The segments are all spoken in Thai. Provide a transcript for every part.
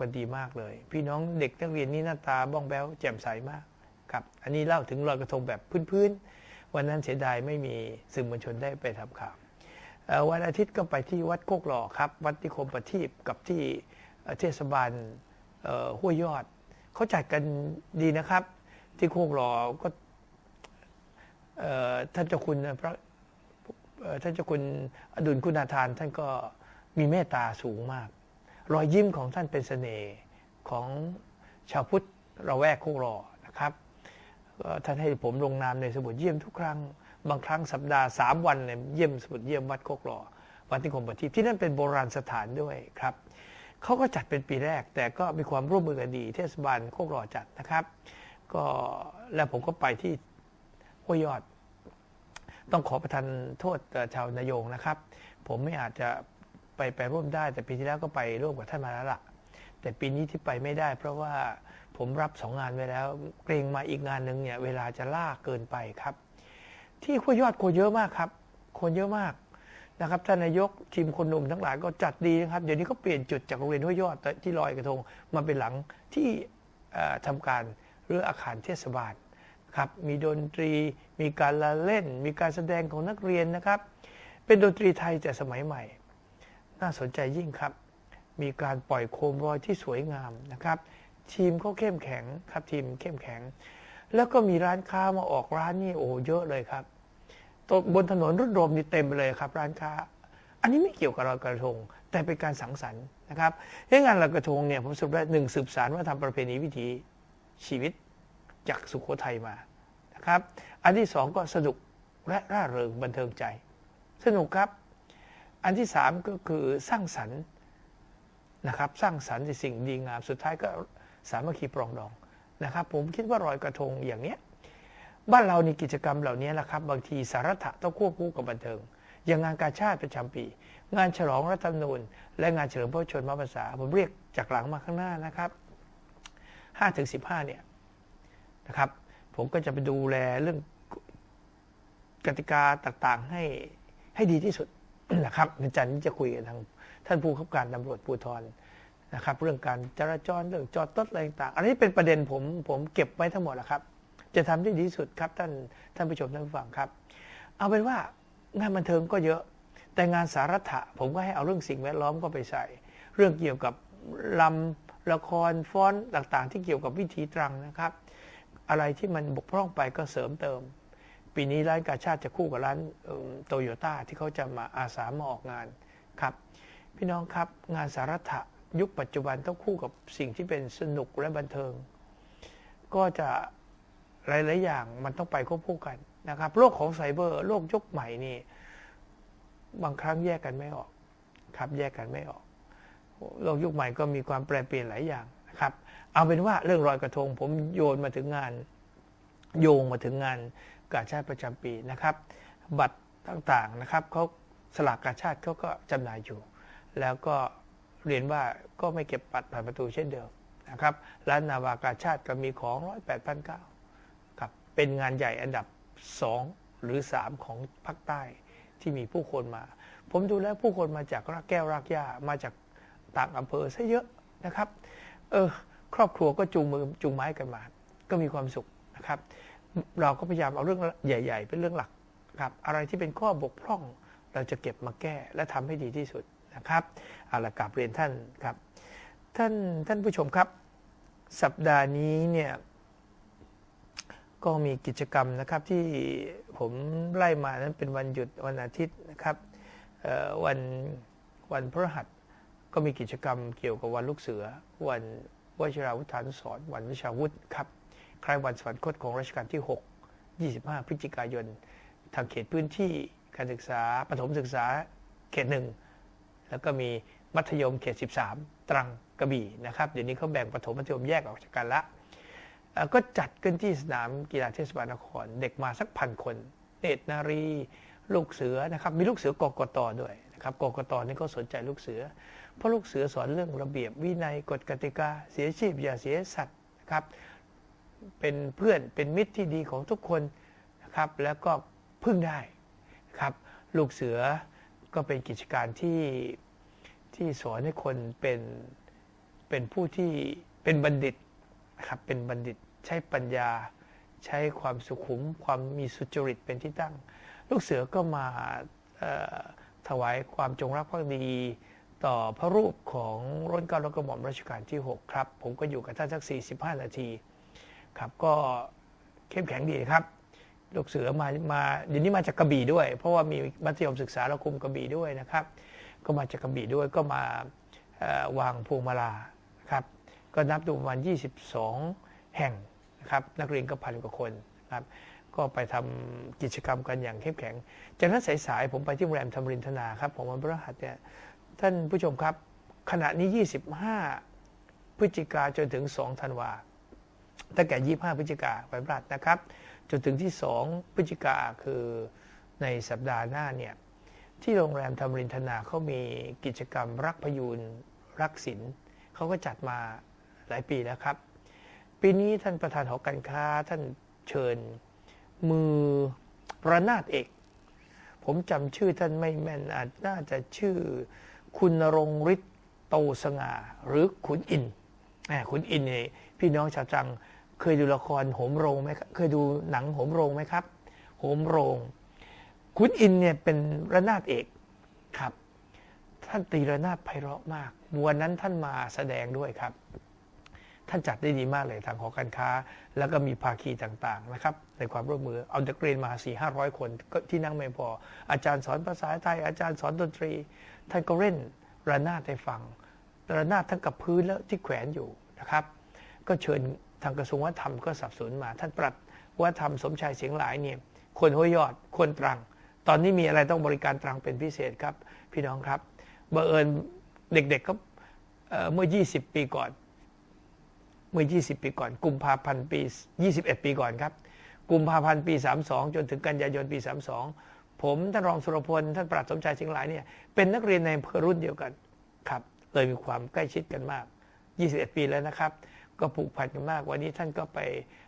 กันดีมากเลย พี่น้องเด็กนักเรียนนี่หน้าตาบ้องแบ้วแจ่มใสมากครับ อันนี้เล่าถึงลอยกระทงแบบพื้นๆวันนั้นเสียดายไม่มีสื่อมวลชนได้ไปทำข่าววันอาทิตย์ก็ไปที่วัดโคกหล่อครับ วัดนิคมประทีปกับที่เทศบาลห้วยยอดเขาจัดกันดีนะครับ ที่โคกหล่อก็ท่านเจ้าคุณพระท่านเจ้าคุณอดุลคุณาทานท่านก็มีเมตตาสูงมาก รอยยิ้มของท่านเป็นเสน่ห์ของชาวพุทธเราแวกโคกหล่อนะครับท่านให้ผมลงนามในสมุดเยี่ยมทุกครั้ง บางครั้งสัปดาห์สามวันเนี่ยเยี่ยมสมุดเยี่ยมวัดโคกหล่อวัดนิคมปฏิที่นั่นเป็นโบราณสถานด้วยครับเขาก็จัดเป็นปีแรก แต่ก็มีความร่วมมือกันดี เทศบาลโคกหล่อจัดนะครับ ก็แล้วผมก็ไปที่ห้วยยอด ต้องขอประทานโทษชาวนายงนะครับ ผมไม่อาจจะ ไปไปร่วมได้ แต่ปีที่แล้วก็ไปร่วมกับท่านมาแล้วล่ะ แต่ปีนี้ที่ไปไม่ได้ เพราะว่าผมรับสองงานไว้แล้ว เกรงมาอีกงานหนึ่งเนี่ยเวลาจะล่าเกินไปครับ ที่ห้วยอดคนเยอะมากครับ คนเยอะมากนะครับท่านนายกทีมคนหนุ่มทั้งหลายก็จัดดีนะครับ เดี๋ยวนี้ก็เปลี่ยนจุดจากโรงเรียนห้วยยอดที่ลอยกระทงมาเป็นหลังที่เอ่อทำการหรืออาคารเทศบาลครับมีดนตรีมีการละเล่น มีการแสดงของนักเรียนนะครับ เป็นดนตรีไทยแต่สมัยใหม่ น่าสนใจยิ่งครับ มีการปล่อยโคมลอยที่สวยงามนะครับ ทีมก็เข้มแข็งครับทีมเข้มแข็ง แล้วก็มีร้านค้ามาออกร้านนี่โอ้เยอะเลยครับตรงบนถนนรุ่นโรมนี่เต็มไปเลยครับ ร้านค้า อันนี้ไม่เกี่ยวกับลอยกระทง แต่เป็นการสังสรรค์นะครับเรื่องานลอยกระทงเนี่ยผมสรุปได้หนึ่งสืบสารว่าทำประเพณีวิถีชีวิตจากสุโขทัยมานะครับ อันที่สองก็สนุกและร่าเริงบันเทิงใจ สนุกครับ อันที่สามก็คือสร้างสรรค์นะครับ สร้างสรรค์ในสิ่งดีงามสุดท้ายก็สามัคคีปรองดองนะครับ ผมคิดว่ารอยกระทงอย่างเนี้ยบ้านเรานี่กิจกรรมเหล่านี้แหละครับ บางทีสาระถะต้องควบคู่กับบันเทิง อย่างงานกาชาติประจำปี งานฉลองรัฐธรรมนูญ และงานเฉลิมพระชนมพรรษา ผมเรียกจากหลังมาข้างหน้านะครับ5ถึง15เนี่ยนะครับ ผมก็จะไปดูแลเรื่องกติกาต่างๆให้ให้ดีที่สุด นะครับในจันทร์นี้จะคุยกับทางท่านผู้ขับการตำรวจภูธรนะครับ เรื่องการจราจรเรื่องจอดรถอะไรต่างอันนี้เป็นประเด็นผมผมเก็บไว้ทั้งหมดแล้วครับ จะทำได้ดีสุดครับท่านท่านผู้ชมท่านผู้ฟังครับ เอาเป็นว่างานบันเทิงก็เยอะ แต่งานสาระถะผมก็ให้เอาเรื่องสิ่งแวดล้อมก็ไปใส่ เรื่องเกี่ยวกับลำละครฟ้อนต่างๆ ที่เกี่ยวกับวิถีตรังนะครับ อะไรที่มันบกพร่องไปก็เสริมเติม ปีนี้ร้านกาชาติจะคู่กับร้านโตโยต้าที่เขาจะมาอาสามาออกงานครับ พี่น้องครับงานสารถะยุคปัจจุบันต้องคู่กับสิ่งที่เป็นสนุกและบันเทิง ก็จะหลาย ๆ อย่างมันต้องไปควบคู่กันนะครับ โลกของไซเบอร์โลกยุคใหม่นี่ บางครั้งแยกกันไม่ออก ครับแยกกันไม่ออก โลกยุคใหม่ก็มีความแปรเปลี่ยนหลายอย่างนะครับ เอาเป็นว่าเรื่องรอยกระทง ผมโยนมาถึงงาน โยงมาถึงงาน กาชาติประจำปีนะครับ บัตรต่างๆนะครับเขาสลากกาชาติเขาก็จำหน่ายอยู่ แล้วก็เรียนว่าก็ไม่เก็บบัตรผ่านประตูเช่นเดิมนะครับร้านนาวากาชาติก็มีของร้อยแปดพันเก้าครับเป็นงานใหญ่อันดับสองหรือสามของภาคใต้ที่มีผู้คนมา ผมดูแล้วผู้คนมาจากรากแก้วรากหญ้ามาจากต่างอำเภอซะเยอะนะครับเออครอบครัวก็จูงมือจูงไม้กันมา ก็มีความสุขนะครับ เราก็พยายามเอาเรื่องใหญ่ ๆ เป็นเรื่องหลักครับ อะไรที่เป็นข้อบกพร่อง เราจะเก็บมาแก้และทำให้ดีที่สุดนะครับเอาละกลับเรียนท่านครับ ท่านท่านผู้ชมครับ สัปดาห์นี้เนี่ยก็มีกิจกรรมนะครับที่ผมไล่มานั้นเป็นวันหยุดวันอาทิตย์นะครับวันวันพฤหัสก็มีกิจกรรมเกี่ยวกับวันลูกเสือ วันวชิราวุธานุสรณ์วันวิชาวุธครับ คล้ายวันสวรรคตของรัชกาลที่ 6 25 พฤศจิกายน ทางเขตพื้นที่การศึกษาประถมศึกษาเขตหนึ่งแล้วก็มีมัธยมเขต 13 ตรังกระบี่นะครับ เดี๋ยวนี้เขาแบ่งประถมมัธยมแยกออกจากกันละ ก็จัดขึ้นที่สนามกีฬาเทศบาลนคร เด็กมาสักพันคน เนตรนารี ลูกเสือนะครับ มีลูกเสือกกตด้วยนะครับกกตนี่ก็สนใจลูกเสือ เพราะลูกเสือสอนเรื่องระเบียบวินัยกฎกติกา เสียชีพอย่าเสียสัตว์นะครับ เป็นเพื่อนเป็นมิตรที่ดีของทุกคนนะครับ แล้วก็พึ่งได้ครับ ลูกเสือก็เป็นกิจการที่ที่สอนให้คนเป็นเป็นผู้ที่เป็นบัณฑิตนะครับเป็นบัณฑิตใช้ปัญญา ใช้ความสุขุม ความมีสุจริตเป็นที่ตั้ง ลูกเสือก็มาถวายความจงรักภักดีต่อพระรูปของร้นเก้าและกระหม่อมรัชกาลที่ 6 ครับ ผมก็อยู่กับท่านสัก 45 นาที ครับก็เข้มแข็งดีครับ ลูกเสือมามาเดี๋ยวนี้มาจากกระบี่ด้วย เพราะว่ามีมัธยมศึกษาเราคุมกระบี่ด้วยนะครับ ก็มาจากกระบี่ด้วยก็มาวางพวงมาลาครับก็นับดูประมาณ 22 แห่งนะครับนักเรียนก็พันกว่าคนครับก็ไปทำกิจกรรมกันอย่างเข้มแข็ง จากนั้นสายๆผมไปที่โรงแรมธรรมรินทนาครับผมวันพฤหัสเนี่ยท่านผู้ชมครับขณะนี้ 25 พฤศจิกาจนถึง 2 ธันวา ตั้งแต่ 25 พฤศจิกาวันพฤหัสนะครับ จนถึงที่ 2 พฤศจิกาคือในสัปดาห์หน้าเนี่ยที่โรงแรมธรรมรินทนาเขามีกิจกรรมรักพยูนรักศิลป์เขาก็จัดมาหลายปีแล้วครับ ปีนี้ท่านประธานหอการค้าท่านเชิญมือระนาดเอก ผมจำชื่อท่านไม่แม่นอาจน่าจะชื่อคุณรงฤทธิ์โตสง่าหรือขุนอินขุนอินเนี่ย พี่น้องชาวจัง เคยดูละครโหมโรงไหมเคยดูหนังโหมโรงไหมครับโหมโรงคุณอินเนี่ยเป็นระนาดเอกครับ ท่านตีระนาดไพเราะมากวันนั้นท่านมาแสดงด้วยครับ ท่านจัดได้ดีมากเลยทางหอการค้า แล้วก็มีภาคีต่างๆนะครับในความร่วมมือเอาเด็กเรียนมาสี่ห้าร้อยคนก็ที่นั่งไม่พอ อาจารย์สอนภาษาไทย อาจารย์สอนดนตรี ท่านก็เล่นระนาดให้ฟังระนาดทั้งกับพื้นแล้วที่แขวนอยู่นะครับ ก็เชิญทางกระทรวงวัฒนธรรมก็สับสนมา ท่านปรัชวัฒนธรรมสมชายเสียงหลายเนี่ยคนห้วยยอดคนตรัง ตอนนี้มีอะไรต้องบริการตรังเป็นพิเศษครับ พี่น้องครับบังเอิญเด็กๆก็เมื่อ 20 ปีก่อน เมื่อ 20 ปีก่อน กุมภาพันธ์ปี 21 ปีก่อนครับ กุมภาพันธ์ปี 32 จนถึงกันยายนปี 32 ผมท่านรองสุรพล ท่านปราดสมชายสิงหลายเนี่ยเป็นนักเรียนในอำเภอรุ่นเดียวกันครับ เลยมีความใกล้ชิดกันมาก 21 ปีแล้วนะครับ ก็ผูกพันกันมาก วันนี้ท่านก็ไป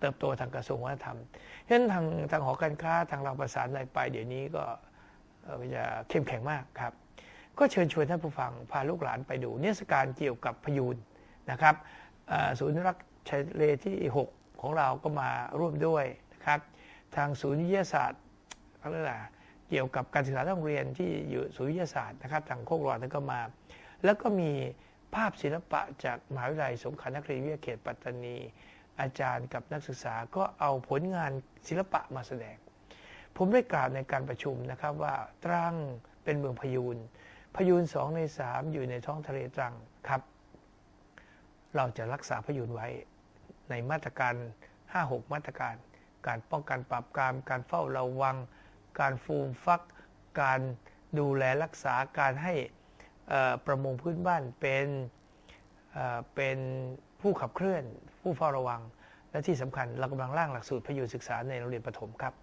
เติบโตทางกระทรวงวัฒนธรรมฉะนั้นทางทางหอการค้าทางเราประสานอะไรไปเดี๋ยวนี้ก็จะเข้มแข็งมากครับ ก็เชิญชวนท่านผู้ฟังพาลูกหลานไปดูเนศกาลเกี่ยวกับพยูนนะครับศูนย์รักชายเลที่ 6 ของเราก็มาร่วมด้วยนะครับทางศูนย์วิทยาศาสตร์อะไรเกี่ยวกับการศึกษาโรงเรียนที่อยู่ศูนย์วิทยาศาสตร์นะครับทางโคกรอดนั่นก็มา แล้วก็มี ภาพศิลปะจากมหาวิทยาลัยสงขลานครินทร์วิทยาเขตปัตตานี อาจารย์กับนักศึกษาก็เอาผลงานศิลปะมาแสดง ผมได้กล่าวในการประชุมนะครับว่าตรังเป็นเมืองพยูนพยูนสองในสามอยู่ในท้องทะเลตรังครับ เราจะรักษาพยูนไว้ ในมาตรการ 5-6 มาตรการ การป้องกันปราบปราม การเฝ้าระวัง การฟูมฟัก การดูแลรักษาการให้ ประมงพื้นบ้านเป็นเป็นผู้ขับเคลื่อน ผู้เฝ้าระวัง และที่สำคัญเรากำลังร่างหลักสูตรพยูนศึกษาในโรงเรียนประถมครับ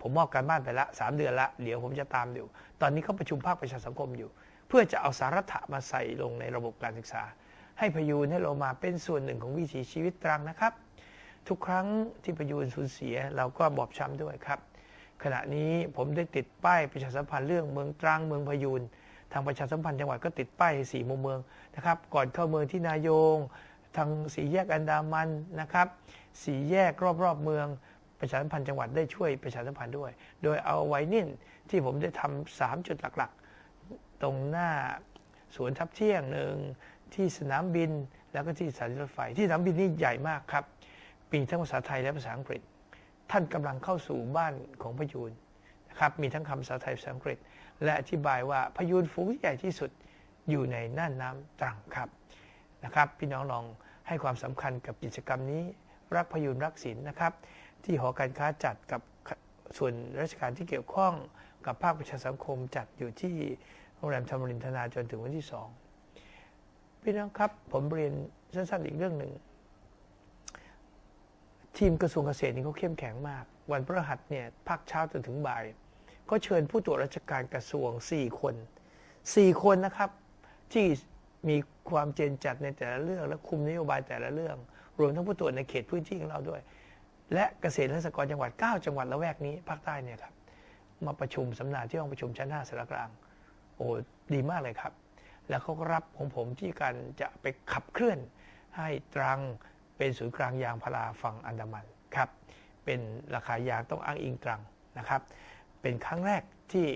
ผมมอบการบ้านไปละ 3 เดือนละ เดี๋ยวผมจะตามอยู่ ตอนนี้เขาประชุมภาคประชาสังคมอยู่ เพื่อจะเอาสาระมาใส่ลงในระบบการศึกษา ให้พยูนให้เรามาเป็นส่วนหนึ่งของวิถีชีวิตตรังนะครับ ทุกครั้งที่พยูนสูญเสียเราก็บอบช้ำด้วยครับ ขณะนี้ผมได้ติดป้ายประชาสัมพันธ์เรื่องเมืองตรังเมืองพยูน ทางประชาสัมพันธ์จังหวัดก็ติดป้ายสี่มุมเมืองนะครับ ก่อนเข้าเมืองที่นายง ทางสี่แยกอันดามันนะครับสี่แยกรอบๆเมืองประชาสัมพันธ์จังหวัดได้ช่วยประชาสัมพันธ์ด้วย โดยเอาไว้นิ่นที่ผมได้ทำสามจุดหลักๆ ตรงหน้าสวนทับเที่ยงหนึ่งที่สนามบินแล้วก็ที่สถานีรถไฟ ที่สนามบินนี่ใหญ่มากครับมีทั้งภาษาไทยและภาษาอังกฤษ ท่านกำลังเข้าสู่บ้านของพยูนนะครับมีทั้งคำภาษาไทยภาษาอังกฤษ และอธิบายว่าพยูนฝูงใหญ่ที่สุดอยู่ในน่านน้ำตรังครับนะครับ พี่น้องลองให้ความสำคัญกับกิจกรรมนี้ รักพยูนรักศิลนะครับ ที่หอการค้าจัดกับส่วนราชการที่เกี่ยวข้องกับภาคประชาสังคมจัดอยู่ที่โรงแรมธรรมรินทนาจนถึงวันที่สองพี่น้องครับผมเรียนสั้นๆอีกเรื่องหนึ่งทีมกระทรวงเกษตรนี่เขาเข้มแข็งมาก วันพฤหัสเนี่ยพักเช้าจนถึงบ่าย ก็เชิญผู้ตรวจราชการกระทรวง 4 คน 4 คนนะครับ ที่มีความเจนจัดในแต่ละเรื่อง และคุมนโยบายแต่ละเรื่อง รวมทั้งผู้ตรวจในเขตพื้นที่ของเราด้วย และเกษตรและสกรณ์จังหวัด 9 จังหวัดละแวกนี้ภาคใต้เนี่ยครับมาประชุมสำนักที่ห้องประชุมชั้นห้าสารกลาง โอ้ดีมากเลยครับ แล้วเขาก็รับของผมที่การจะไปขับเคลื่อนให้ตรังเป็นศูนย์กลางยางพาราฝั่งอันดามันครับเป็นราคายางต้องอ้างอิงตรังนะครับ เป็นครั้งแรกที่